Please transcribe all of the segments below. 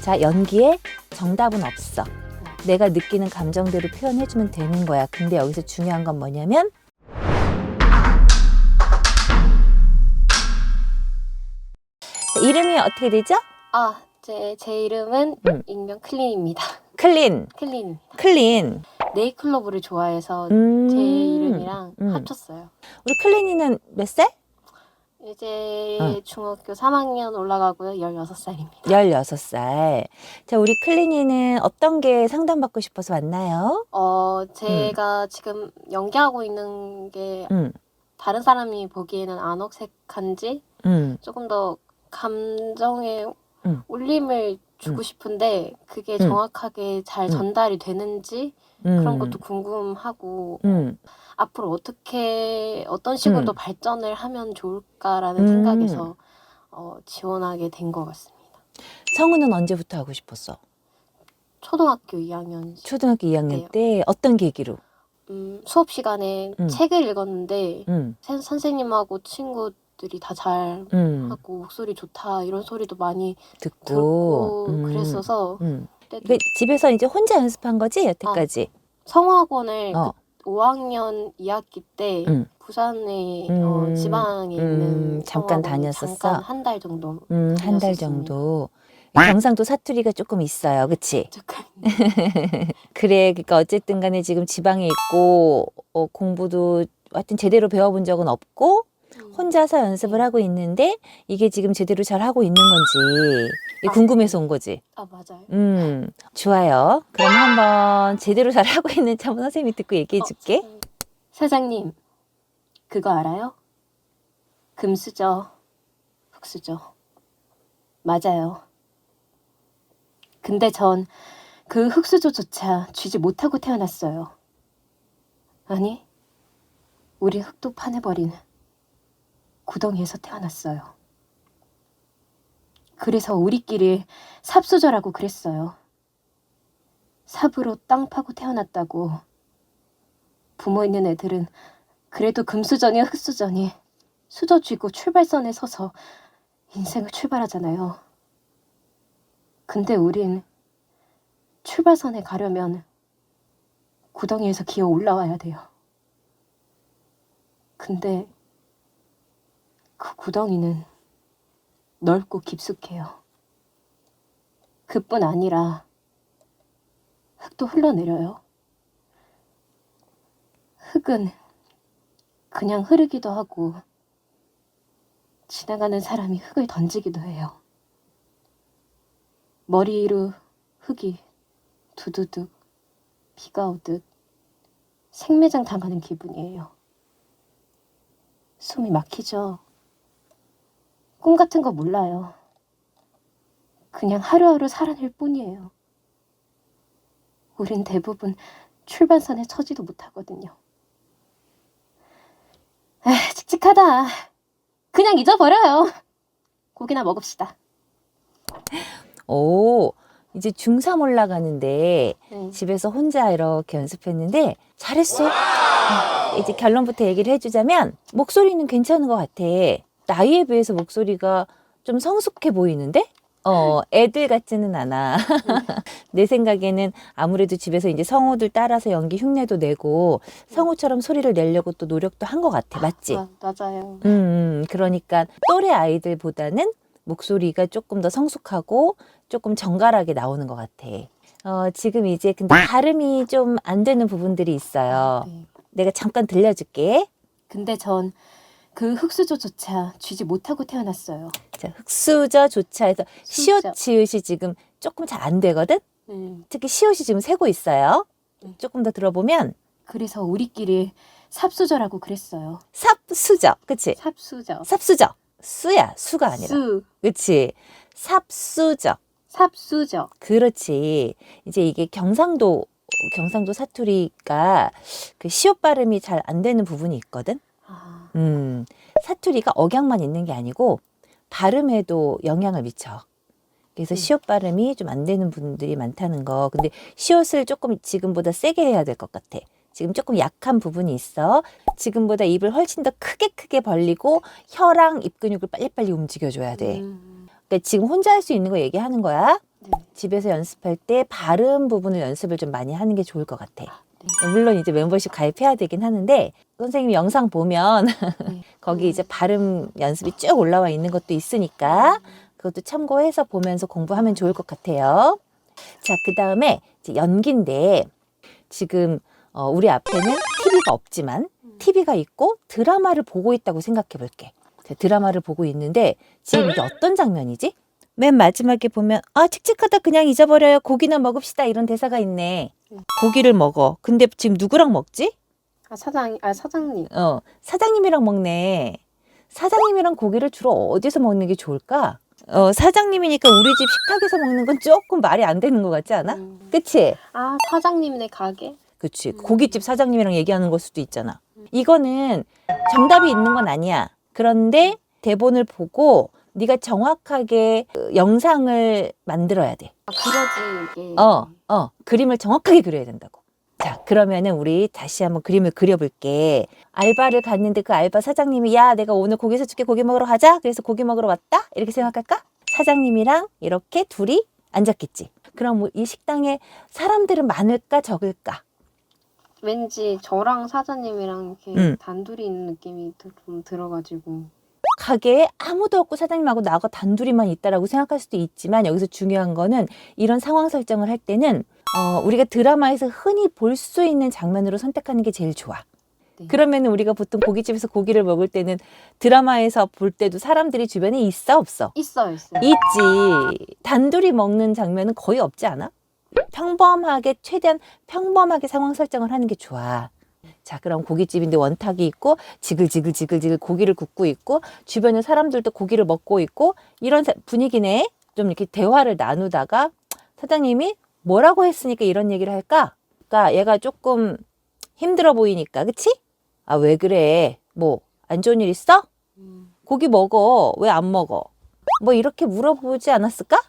자, 연기에 정답은 없어. 내가 느끼는 감정대로 표현해주면 되는 거야. 근데 여기서 중요한 건 뭐냐면 자, 이름이 어떻게 되죠? 아, 제, 제 이름은 음. 익명 클린입니다. 클린, 클린입니다. 클린. 네이클로브를 좋아해서 음, 제 이름이랑 음. 합쳤어요. 우리 클린이는 몇 살? 이제 응. 중학교 3학년 올라가고요. 16살입니다. 16살. 자, 우리 클린이는 어떤 게 상담받고 싶어서 왔나요? 어, 제가 지금 연기하고 있는 게 음, 다른 사람이 보기에는 안 어색한지 음, 조금 더 감정에 음. 울림을 주고 음. 싶은데 그게 음. 정확하게 잘 음. 전달이 되는지 음. 그런 것도 궁금하고 음, 앞으로 어떻게 어떤 식으로 음. 더 발전을 하면 좋을까라는 음. 생각에서 어, 지원하게 된 것 같습니다. 성우는 언제부터 하고 싶었어? 초등학교 2학년 초등학교 2학년 네. 때 어떤 계기로? 음, 수업 시간에 음. 책을 읽었는데 음, 선- 선생님하고 친구들이 다 잘 음, 하고 목소리 좋다 이런 소리도 많이 듣고. 듣고 음, 그랬어서 음. 그때도 그 집에서 이제 혼자 연습한 거지 여태까지. 성악원을 어. 그 5학년 2학기 때 음. 부산에 음, 어, 지방에 음, 있는 잠깐 다녔었어? 잠깐 한 달 정도 음, 한 달 다녔었습니다. 정도. 경상도 사투리가 조금 있어요, 그치? 조금 그래, 그러니까 어쨌든 간에 지금 지방에 있고 어, 공부도 하여튼 제대로 배워본 적은 없고 혼자서 연습을 하고 있는데 이게 지금 제대로 잘 하고 있는 건지 아. 궁금해서 온 거지. 아 맞아요. 음, 좋아요. 그럼 한번 제대로 잘 하고 있는지 한번 선생님이 듣고 얘기해 줄게. 어, 사장님 그거 알아요? 금수저 흑수저 맞아요. 근데 전 그 흑수저조차 쥐지 못하고 태어났어요. 아니, 우리 흙도 파내버린 구덩이에서 태어났어요. 그래서 우리끼리 삽수저라고 그랬어요. 삽으로 땅 파고 태어났다고. 부모 있는 애들은 그래도 금수저니 흑수저니 수저 쥐고 출발선에 서서 인생을 출발하잖아요. 근데 우린 출발선에 가려면 구덩이에서 기어 올라와야 돼요. 근데 그 구덩이는 넓고 깊숙해요. 그뿐 아니라 흙도 흘러내려요. 흙은 그냥 흐르기도 하고 지나가는 사람이 흙을 던지기도 해요. 머리 위로 흙이 두두둑 비가 오듯 생매장 당하는 기분이에요. 숨이 막히죠. 꿈 같은 거 몰라요. 그냥 하루하루 살아낼 뿐이에요. 우린 대부분 출발선에 처지도 못하거든요. 에, 칙칙하다. 그냥 잊어버려요. 고기나 먹읍시다. 오, 이제 중3 올라가는데 네. 집에서 혼자 이렇게 연습했는데 잘했어. 어, 이제 결론부터 얘기를 해주자면 목소리는 괜찮은 것 같아. 나이에 비해서 목소리가 좀 성숙해 보이는데? 어, 애들 같지는 않아. 내 생각에는 아무래도 집에서 이제 성우들 따라서 연기 흉내도 내고 성우처럼 소리를 내려고 또 노력도 한 것 같아. 맞지? 마- 맞아요. 음, 음, 그러니까 또래 아이들보다는 목소리가 조금 더 성숙하고 조금 정갈하게 나오는 것 같아. 어, 지금 이제 근데 발음이 좀 안 되는 부분들이 있어요. 네. 내가 잠깐 들려줄게. 근데 전 그 흑수저조차 쥐지 못하고 태어났어요. 자, 흑수저조차 해서 시옷. 지읒이 지금 조금 잘 안 되거든? 네. 특히 시옷이 지금 세고 있어요. 네. 조금 더 들어보면 그래서 우리끼리 삽수저라고 그랬어요. 삽수저, 그치? 삽수저. 삽수저. 수야, 수가 아니라. 수. 그치? 삽수저. 삽수저. 그렇지. 이제 이게 경상도 경상도 사투리가 그 시옷 발음이 잘 안 되는 부분이 있거든. 아, 음, 사투리가 억양만 있는 게 아니고 발음에도 영향을 미쳐. 그래서 음. 시옷 발음이 좀 안 되는 분들이 많다는 거. 근데 시옷을 조금 지금보다 세게 해야 될 것 같아. 지금 조금 약한 부분이 있어. 지금보다 입을 훨씬 더 크게 크게 벌리고 혀랑 입 근육을 빨리빨리 움직여줘야 돼. 음, 그러니까 지금 혼자 할 수 있는 거 얘기하는 거야. 네. 집에서 연습할 때 발음 부분을 연습을 좀 많이 하는 게 좋을 것 같아. 네. 물론 이제 멤버십 가입해야 되긴 하는데 선생님이 영상 보면 네. 거기 이제 발음 연습이 쭉 올라와 있는 것도 있으니까 그것도 참고해서 보면서 공부하면 좋을 것 같아요. 자, 그 다음에 연기인데 지금 어, 우리 앞에는 TV가 없지만 TV가 있고 드라마를 보고 있다고 생각해 볼게. 자, 드라마를 보고 있는데 지금 이게 어떤 장면이지? 맨 마지막에 보면 아 칙칙하다 그냥 잊어버려요 고기나 먹읍시다 이런 대사가 있네. 고기를 먹어. 근데 지금 누구랑 먹지? 아 사장 아 사장님. 어 사장님이랑 먹네. 사장님이랑 고기를 주로 어디서 먹는 게 좋을까? 어 사장님이니까 우리 집 식탁에서 먹는 건 조금 말이 안 되는 것 같지 않아? 음. 그치? 아 사장님네 가게. 그치. 음. 고깃집 사장님이랑 얘기하는 걸 수도 있잖아. 이거는 정답이 있는 건 아니야. 그런데 대본을 보고 네가 정확하게 그 영상을 만들어야 돼. 아 그러지 이게. 어, 어. 그림을 정확하게 그려야 된다고. 자, 그러면은 우리 다시 한번 그림을 그려볼게. 알바를 갔는데 그 알바 사장님이 야, 내가 오늘 고기 사줄게 고기 먹으러 가자. 그래서 고기 먹으러 왔다. 이렇게 생각할까? 사장님이랑 이렇게 둘이 앉았겠지. 그럼 뭐이 식당에 사람들은 많을까 적을까? 왠지 저랑 사장님이랑 이렇게 음. 단둘이 있는 느낌이 더- 좀 들어가지고. 가게에 아무도 없고 사장님하고 나하고 단둘이만 있다라고 생각할 수도 있지만 여기서 중요한 거는 이런 상황 설정을 할 때는 어, 우리가 드라마에서 흔히 볼 수 있는 장면으로 선택하는 게 제일 좋아. 네. 그러면 우리가 보통 고깃집에서 고기를 먹을 때는 드라마에서 볼 때도 사람들이 주변에 있어 없어? 있어요 있어요. 있지. 단둘이 먹는 장면은 거의 없지 않아? 평범하게 최대한 평범하게 상황 설정을 하는 게 좋아. 자, 그럼 고깃집인데 원탁이 있고 지글지글 지글지글 고기를 굽고 있고 주변에 사람들도 고기를 먹고 있고 이런 사- 분위기네. 좀 이렇게 대화를 나누다가 사장님이 뭐라고 했으니까 이런 얘기를 할까? 그러니까 얘가 조금 힘들어 보이니까, 그치? 아, 왜 그래? 뭐, 안 좋은 일 있어? 음. 고기 먹어. 왜 안 먹어? 뭐 이렇게 물어보지 않았을까?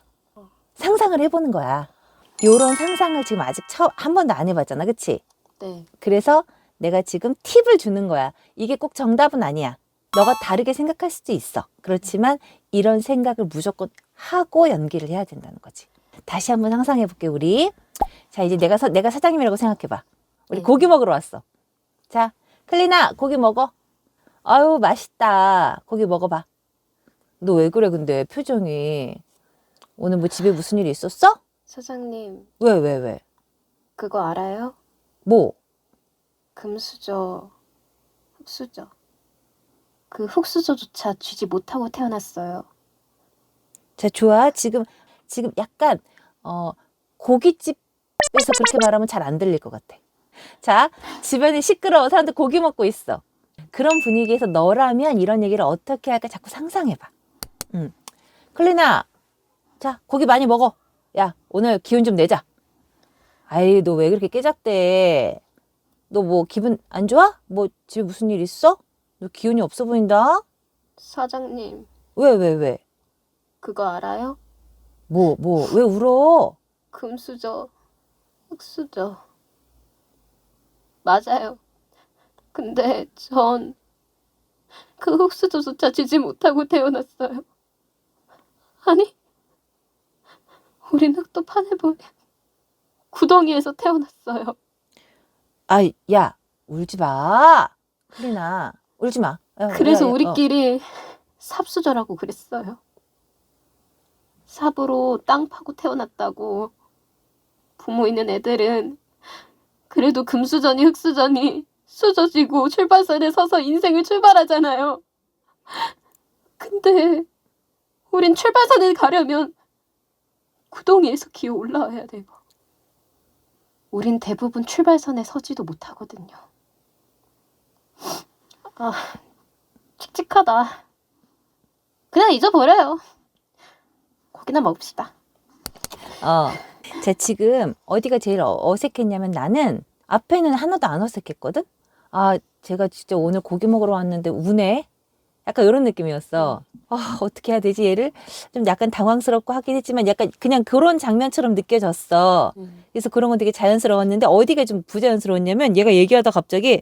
상상을 해보는 거야. 요런 상상을 지금 아직 처음 한 번도 안 해봤잖아. 그치? 네. 그래서 내가 지금 팁을 주는 거야. 이게 꼭 정답은 아니야. 너가 다르게 생각할 수도 있어. 그렇지만 이런 생각을 무조건 하고 연기를 해야 된다는 거지. 다시 한번 상상해 볼게, 우리. 자, 이제 내가, 사, 내가 사장님이라고 생각해 봐. 우리 네. 고기 먹으러 왔어. 자, 클리나, 고기 먹어. 아유, 맛있다. 고기 먹어 봐. 너 왜 그래, 근데 표정이. 오늘 뭐 집에 무슨 일이 있었어? 사장님 왜, 왜, 왜? 그거 알아요? 뭐? 금수저, 흑수저. 그 흑수저조차 쥐지 못하고 태어났어요. 자, 좋아. 지금, 지금 약간, 어, 고깃집에서 그렇게 말하면 잘 안 들릴 것 같아. 자, 주변에 시끄러워. 사람들 고기 먹고 있어. 그런 분위기에서 너라면 이런 얘기를 어떻게 할까 자꾸 상상해봐. 응. 클리나, 자, 고기 많이 먹어. 야, 오늘 기운 좀 내자. 아이, 너 왜 그렇게 깨작대? 너 뭐 기분 안 좋아? 뭐 집에 무슨 일 있어? 너 기운이 없어 보인다? 사장님, 왜, 왜, 왜? 그거 알아요? 뭐, 뭐, 왜 울어? 금수저, 흑수저. 맞아요. 근데 전 그 흑수저조차 쥐지 못하고 태어났어요. 아니, 우린 흙도 파내버린 구덩이에서 태어났어요. 아, 야, 울지 마. 클리나, 울지 마. 야, 그래서 야, 야, 어. 우리끼리 삽수저라고 그랬어요. 삽으로 땅 파고 태어났다고. 부모 있는 애들은 그래도 금수저니 흑수저니 수저지고 출발선에 서서 인생을 출발하잖아요. 근데 우린 출발선에 가려면 구덩이에서 기어 올라와야 돼요. 우린 대부분 출발선에 서지도 못하거든요. 아, 칙칙하다. 그냥 잊어버려요. 고기나 먹읍시다. 어. 자, 지금 어디가 제일 어- 어색했냐면 나는 앞에는 하나도 안 어색했거든? 아, 제가 진짜 오늘 고기 먹으러 왔는데 우네? 약간 이런 느낌이었어. 아, 어떻게 해야 되지? 얘를 좀 약간 당황스럽고 하긴 했지만 약간 그냥 그런 장면처럼 느껴졌어. 그래서 그런 건 되게 자연스러웠는데 어디가 좀 부자연스러웠냐면 얘가 얘기하다 갑자기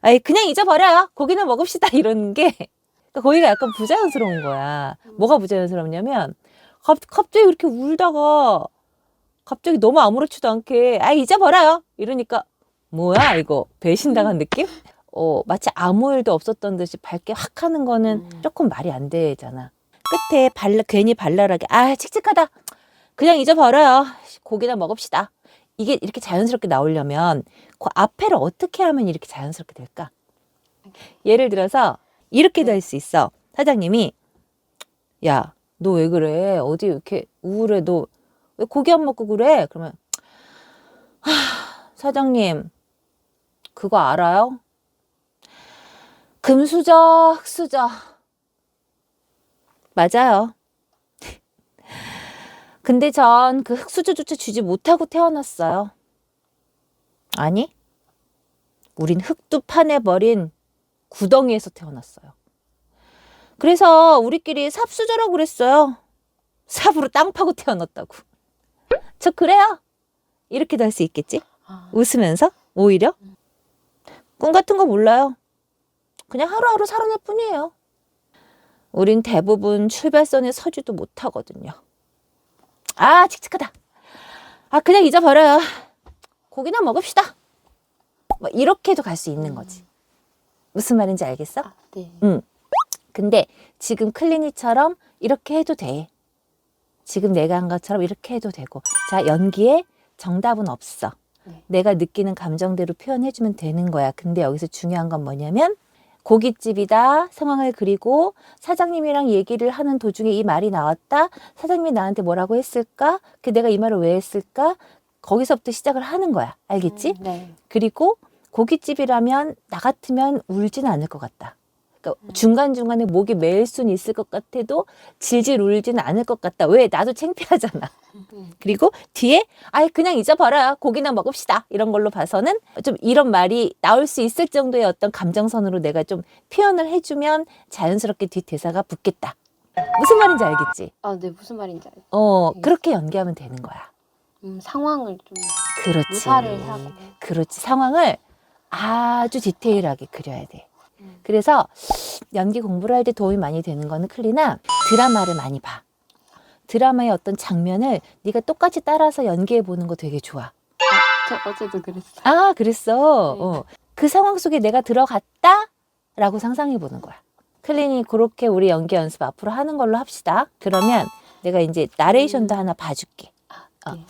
아이 그냥 잊어버려요 고기는 먹읍시다. 이러는 게. 그러니까 거기가 약간 부자연스러운 거야. 뭐가 부자연스럽냐면 갑, 갑자기 이렇게 울다가 갑자기 너무 아무렇지도 않게 아 잊어버려요. 이러니까 뭐야 이거? 배신당한 느낌? 어 마치 아무 일도 없었던 듯이 밝게 확 하는 거는 음. 조금 말이 안 되잖아. 끝에 발라 괜히 발랄하게 아 칙칙하다 그냥 잊어버려요 고기나 먹읍시다. 이게 이렇게 자연스럽게 나오려면 그 앞에를 어떻게 하면 이렇게 자연스럽게 될까? 예를 들어서 이렇게도 할 수 있어. 사장님이 야, 너 왜 그래? 어디 이렇게 우울해? 너 왜 고기 안 먹고 그래? 그러면 하, 사장님 그거 알아요? 금수저, 흑수저. 맞아요. 근데 전 그 흑수저조차 주지 못하고 태어났어요. 아니, 우린 흙도 파내버린 구덩이에서 태어났어요. 그래서 우리끼리 삽수저라고 그랬어요. 삽으로 땅 파고 태어났다고. 저 그래요. 이렇게도 할 수 있겠지? 아, 웃으면서 오히려 꿈 같은 거 몰라요. 그냥 하루하루 살아낼 뿐이에요. 우린 대부분 출발선에 서지도 못하거든요. 아, 칙칙하다. 아, 그냥 잊어버려요. 고기나 먹읍시다. 뭐 이렇게도 갈 수 있는 거지. 무슨 말인지 알겠어? 아, 네. 근데 지금 클리니처럼 이렇게 해도 돼. 지금 내가 한 것처럼 이렇게 해도 되고. 자, 연기에 정답은 없어. 네. 내가 느끼는 감정대로 표현해주면 되는 거야. 근데 여기서 중요한 건 뭐냐면, 고깃집이다 상황을 그리고 사장님이랑 얘기를 하는 도중에 이 말이 나왔다. 사장님이 나한테 뭐라고 했을까? 그 내가 이 말을 왜 했을까? 거기서부터 시작을 하는 거야. 알겠지? 음, 네. 그리고 고깃집이라면 나 같으면 울지는 않을 것 같다. 그러니까 음. 중간중간에 목이 메일 수는 있을 것 같아도 질질 울지는 않을 것 같다. 왜? 나도 창피하잖아. 음. 그리고 뒤에 아예 그냥 잊어버려요. 고기나 먹읍시다. 이런 걸로 봐서는 좀 이런 말이 나올 수 있을 정도의 어떤 감정선으로 내가 좀 표현을 해주면 자연스럽게 뒤 대사가 붙겠다. 무슨 말인지 알겠지? 아, 네. 무슨 말인지 알죠. 어, 네. 그렇게 연기하면 되는 거야. 음, 상황을 좀 그렇지. 묘사를 하고. 그렇지. 상황을 아주 디테일하게 그려야 돼. 음. 그래서 연기 공부를 할 때 도움이 많이 되는 거는 클리나 드라마를 많이 봐. 드라마의 어떤 장면을 네가 똑같이 따라서 연기해 보는 거 되게 좋아. 아, 저 어제도 그랬어요. 아, 그랬어. 네. 어. 그 상황 속에 내가 들어갔다? 라고 상상해 보는 거야. 클린이 그렇게 우리 연기 연습 앞으로 하는 걸로 합시다. 그러면 내가 이제 나레이션도 하나 봐줄게. 아, 어. 네.